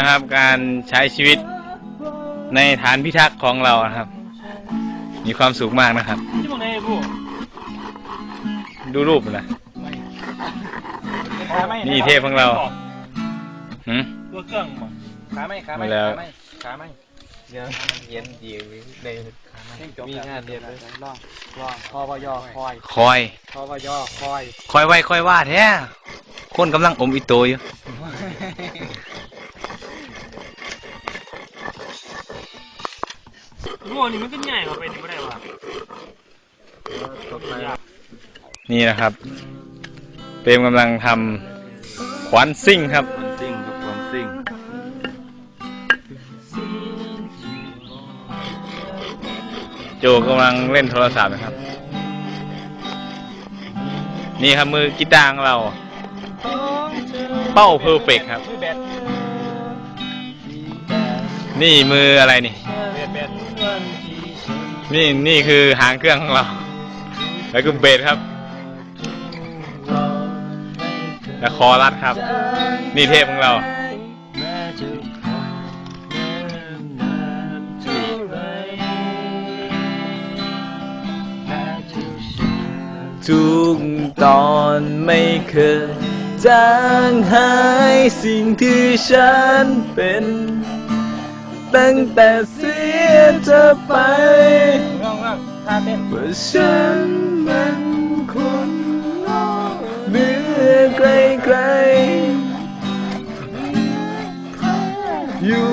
นะครับการใช้ชีวิตในฐานพิทักษ์ของเรานะครับ มีความสุขมากนะครับที่มึงไหนผู้ดูรูปนะนี่เทพของเราหืมตัวเครื่องมั้งขาไม่ขาไม่มาแล้วขาไม่ขาไม่เดี๋ยวเย็นดีในมีงานเรียนเลยลองลองคอพยอคอยคอยคอพยอคอย คอยไว้คอยว่าแท้คนกำลังอมอิโตอยู่ โง่นี่มันก็ใหญ่กว่าเป็นไม่ได้ว่ะนี่นะครับเปรมกำลังทำขวานซิ่งครับ วันซิ่งกับวันซิ่งโจกำลังเล่นโทรศัพท์นะครับ นี่ครับมือกีตาร์ของเรา เป้าเพอร์เฟกครับมือแบตนี่มืออะไรนี่ แบตแบต นี่นี่คือหางเครื่องของเรา แล้วก็เบสครับ และคอรัดครับ นี่เทพของเราทุกตอนไม่เคยจางหายสิ่งที่ฉันเป็น ตั้งแต่เสี ยเธอไปเรื่องเรื่องท่าเต้นว่าฉันมันคนนอกเหนือไกลไกลๆอยู่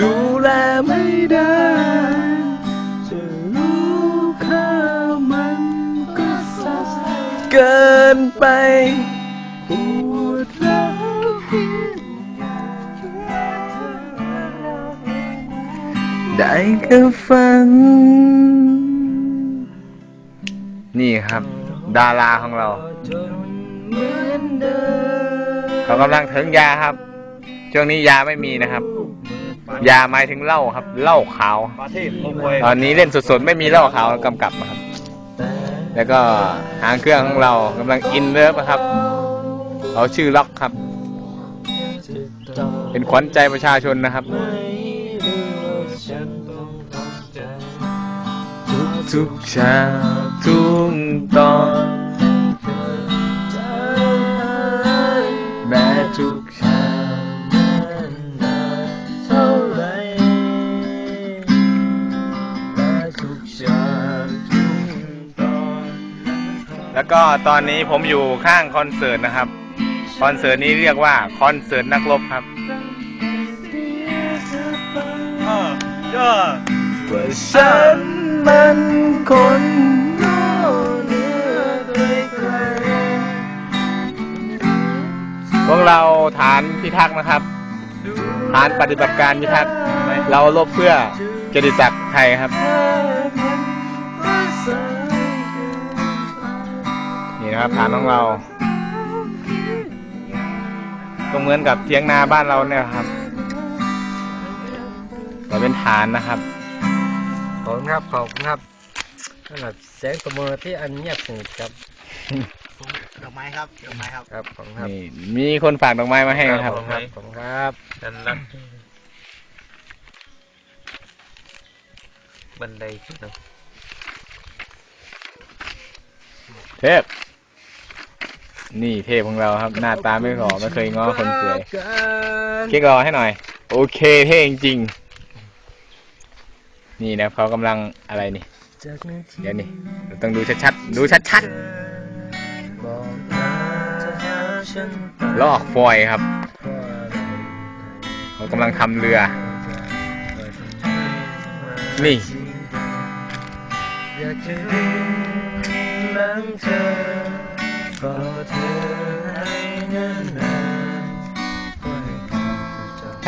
ดูแลไม่ ได้แค่ฟังนี่ครับ ดาราของเราเขากำลังถึงยาครับ ช่วงนี้ยาไม่มีนะครับ ยาหมายถึงเหล้าครับเหล้าขาวปาเทศโอ้ยตอนนี้เล่นสดๆไม่มีเหล้าขาวกำกับนะครับ แล้วก็หางเครื่องของเรากำลังอินเลิฟนะครับเขาชื่อล็อกครับ เป็นขวัญใจประชาชนนะครับ ทุกๆเช้าทุกตอนแม้ทุกชาเท่าไรแม้ทุกชาทุกตอนแล้วก็ตอนนี้ผมอยู่ข้างคอนเสิร์ตนะครับ คอนเสิร์ตนี้เรียกว่าคอนเสิร์ตนักรบครับเออ ว่าฉัน มันคนโง่เหนือใครพวกเราฐานพิทักษ์นะครับ ฐานปฏิบัติการพิทักษ์เราลบเพื่อเกียรติศักดิ์ไทยครับ นี่นะครับฐานของเราก็เหมือนกับเทียงนาบ้านเราเนี่ยครับ เราเป็นฐานนะครับ อบคุณครับ ขอบคุณครับสำหรับแสงเสมอที่อันเงียบสงบครับ ดอกไม้ครับดอกไม้ครับ ครับ ขอบคุณครับนี่มีคนฝากดอกไม้มาให้นะครับ ขอบคุณครับขอบคุณครับนั่นละบันไดขึ้นเนาะเทพ นี่เทพของเราครับ หน้าตาไม่หล่อไม่เคยง้อคนสวยเก๊กรอให้หน่อย โอเคเท่จริงๆ นี่นะเขากำลังอะไรนี่ เดี๋ยวนี่เราต้องดูชัดๆ ดูชัดๆลอกฟอยครับ เขากำลังทำเรือ นี่อยากจะริมหลังเธอขอเธอให้นาน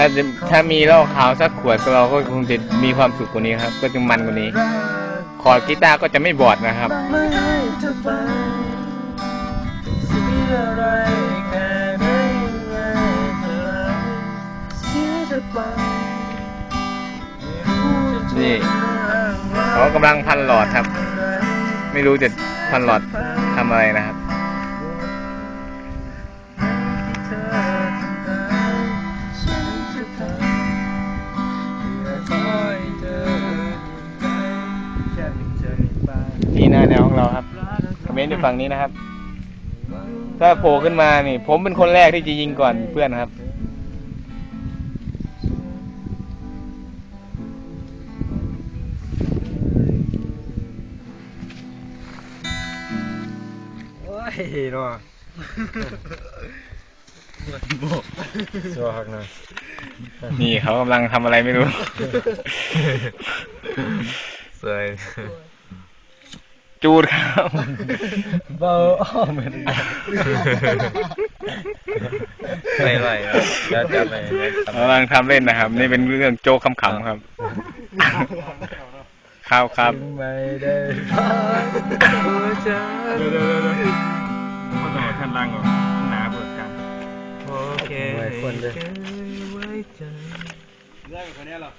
ถ้าถ้ามีเหล้าขาวสักขวดเราก็คงจะมีความสุขกว่านี้ครับ ก็จะมันกว่านี้ คอร์ดกีตาร์ก็จะไม่บอดนะครับไม่ให้เธอไปเสียอะไรแค่ไหนไงเธอเสียเธอไปไม่รู้จะนี่ทำอะไรเขากำลังพันหลอดครับ ไม่รู้จะพันหลอดทำอะไรนะครับ ฝั่งนี้นะครับ ถ้าโผล่ขึ้นมานี่ ผมเป็นคนแรกที่จะยิงก่อนเพื่อนครับ โอ้ยเนาะชัวร์ครับนะนี่เขากำลังทำอะไรไม่รู้ สวย จูดครับเบาอ้อมเหมือนไม่ไหวครับจะจะไม่ไม่ทำกำลังทำเล่นนะครับ นี่เป็นเรื่องโจ๊กขำๆครับครับครับไม่ได้ฟังหัวใจเขาต้องท่านล่างก่อนหนาเปิดกันโอเคไว้คนเลยไว้ใจเรื่องคนนี้เหรอ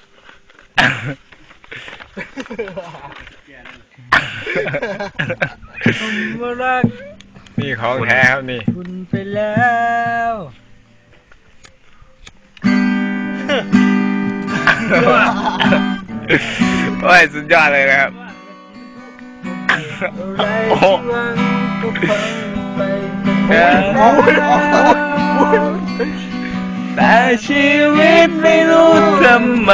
เมื่อรักนี่ของแท้ครับนี่ คุณไปแล้วโอ้ยสุดยอดเลยนะครับ อะไรโอ้โห ที่หวังก็พังไปเออแต่ชีวิตไม่รู้ทำไม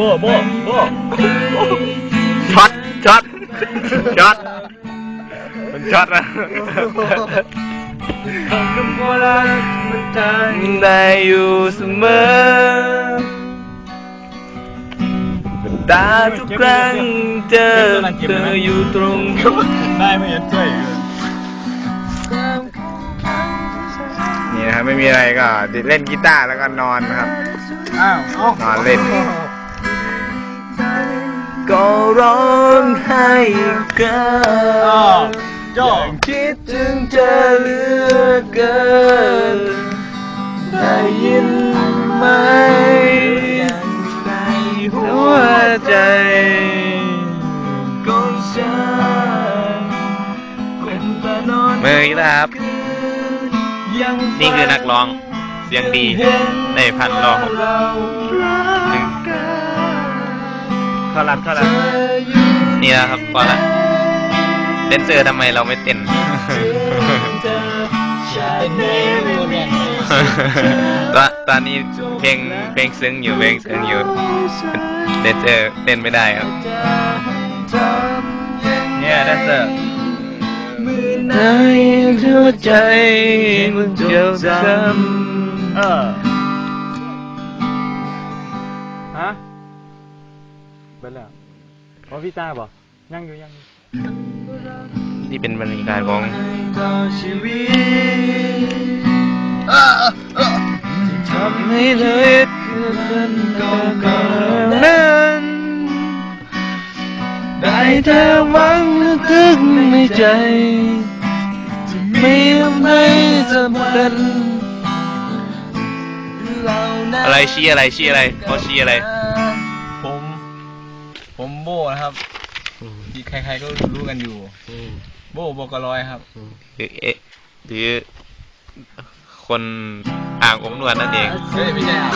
โบโบโบช็อตช็อตช็อตมันช็อตนะคำว่ารักมันใจได้อยู่เสมอตาทุกครั้งเจอเธออยู่ตรงได้ไม่เห็นช่วยนี่นะครับไม่มีอะไรก็เล่นกีตาร์แล้วก็นอนนะครับอ้าวเอ้านอนเล่น ก็ร้องไห้เกินจ้อคิดถึงเธอเหลือเกินได้ยินไหมในหัวใจของฉันเป็นตานอนมืออีกแล้วครับ นี่คือนักร้องเสียงดีในพันรองหนึ่ง เข้ารัดเข้ารัดนี่นะครับพอละเดนเซอร์ทำไมเราไม่เต้น ตอนตอนนี้เพลงเพลงซึ้งอยู่เพลงซึ้งอยู่เดนเซอร์เต้นไม่ได้ครับ เนี่ยแดนเซอร์ในหัวใจมันเจ็บช้ำ แล้วพอพี่ตาบ่ยังอยู่ยังอยู่นี่เป็นบรรยากาศของต่อชีวิตทำให้เลยคือเป็นก่อนก่อนนั้นได้แต่หวังนึกในใจจะไม่ทำให้สำเร็จเรานั้นอะไรชี้อะไรชี้อะไรเขาชี้อะไรผมผมโบ นะครับที่ใครๆก็รู้กันอยู่โบโบกร้อยครับหรือเอะหรือคนอ่างอมนวลนั่นเองเฮ้ยไม่ใช่อะ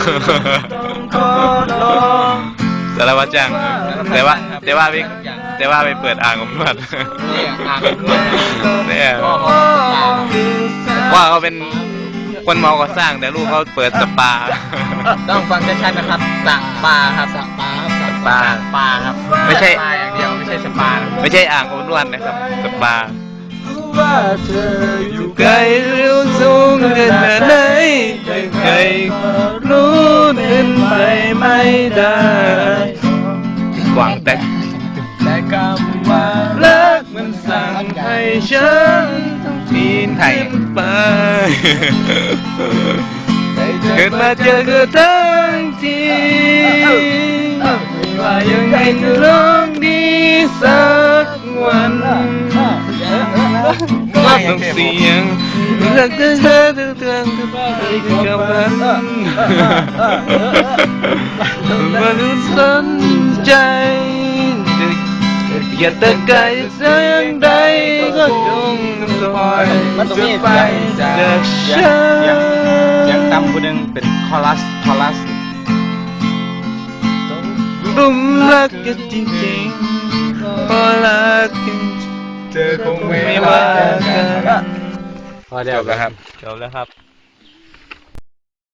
ขอลองสารวัตรจ้างแต่ว่าแต่ว่าไปแต่ว่าไปเปิดอ่างอมนวดนี่อ่างอมนวดเนี่ยพ่อเขาสร้างว่าเขาเป็นคนเมาก่อสร้างแต่ลูกเขาเปิดสปา ต้องฟังชัดๆนะครับสระปลาครับสระ ปลาครับสระปลาปลาครับไม่ใช่ปลาอย่างเดียวไม่ใช่สปานะไม่ใช่อ่างอมนวดนะครับสปา ว่าเธอออยู่ยู่ไกลเร็วสูงขนาดไหนใครๆก็รู้เป็นไปไม่ได้หวังแต่แต่คำว่ารักมันสั่งให้ฉันต้องปีนขึ้นไปเกิดมาเจอเธอทั้งทีไม่ ว่ายังไงจะร้องดีสักวันรักต้องเสียงรักเธอเธอเธอเธอเธอไปกับมันมันสนใจอย่าตะไกลเสียงใดก็จงปล่อยจะไปจากฉันเสียงต่ำคนหนึ่งเป็นคอรัสคอรัส ผมรักกันจริงๆพอรักกันเจอคงไม่ไม่ว่าว่ากัน พอแล้วครับ จบแล้วครับ